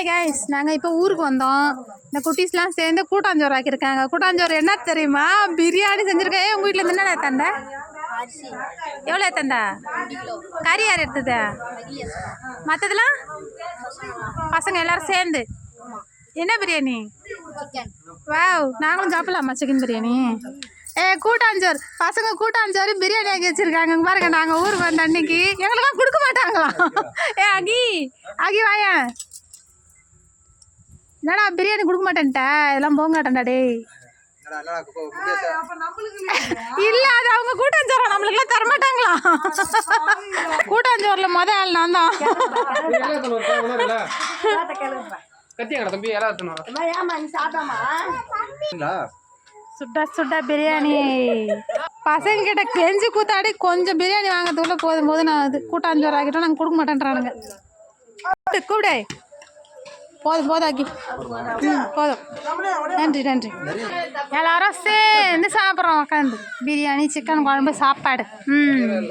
Hi guys நாங்கள் இப்போ ஊருக்கு வந்தோம். இந்த குட்டீஸ்லாம் சேர்ந்து கூட்டாஞ்சோறு ஆக்கியிருக்காங்க. கூட்டாஞ்சோறு என்ன தெரியுமா? பிரியாணி செஞ்சுருக்கேன். உங்கள் வீட்டில் இருந்து என்னடா தந்த? எவ்வளோ தந்தா? கறி யார் எடுத்தது? மற்றதெல்லாம் பசங்க எல்லாரும் சேர்ந்து. என்ன பிரியாணி? வாவ் நாங்களும் சாப்பிடலாமா சிக்கன் பிரியாணி? ஏ கூட்டாஞ்சோறு. பசங்க கூட்டாஞ்சோறு பிரியாணி ஆக்கி வச்சிருக்காங்க. பாருங்க நாங்கள் ஊருக்கு வந்த அன்னைக்கு. எங்களுக்கெல்லாம் கொடுக்க மாட்டாங்களாம். ஏ அகி. அகி வாயா. என்னடா பிரியாணி கொடுக்க மாட்டேன்ட்ட? இதெல்லாம் போக மாட்டேன்டா டேய். இல்ல அது அவங்க கூட்டாஞ்சோறு நம்மளுக்குலாம் தர மாட்டாங்களா கூட்டாஞ்சோறுல முத ஆள் நான் தான். கத்தியாங்கடா தம்பி யாராவது எத்தனை சுட சுட பிரியாணி. பசங்க கிட்ட கெஞ்சி கூத்தாடி கொஞ்சம் பிரியாணி வாங்கிறதுக்குள்ள போதும் போது நான் அது கூட்டாஞ்சோறு ஆக்கிட்டோம் நாங்கள் கொடுக்க மாட்டேன்றானுங்க. கூப்பிடு. போதும் போதும் ஆக்கி ம் போதும். நன்றி நன்றி. எல்லாரும் சேர்ந்து சாப்பிட்றோம் உட்காந்து பிரியாணி சிக்கன் குழம்பு சாப்பாடு. ம்.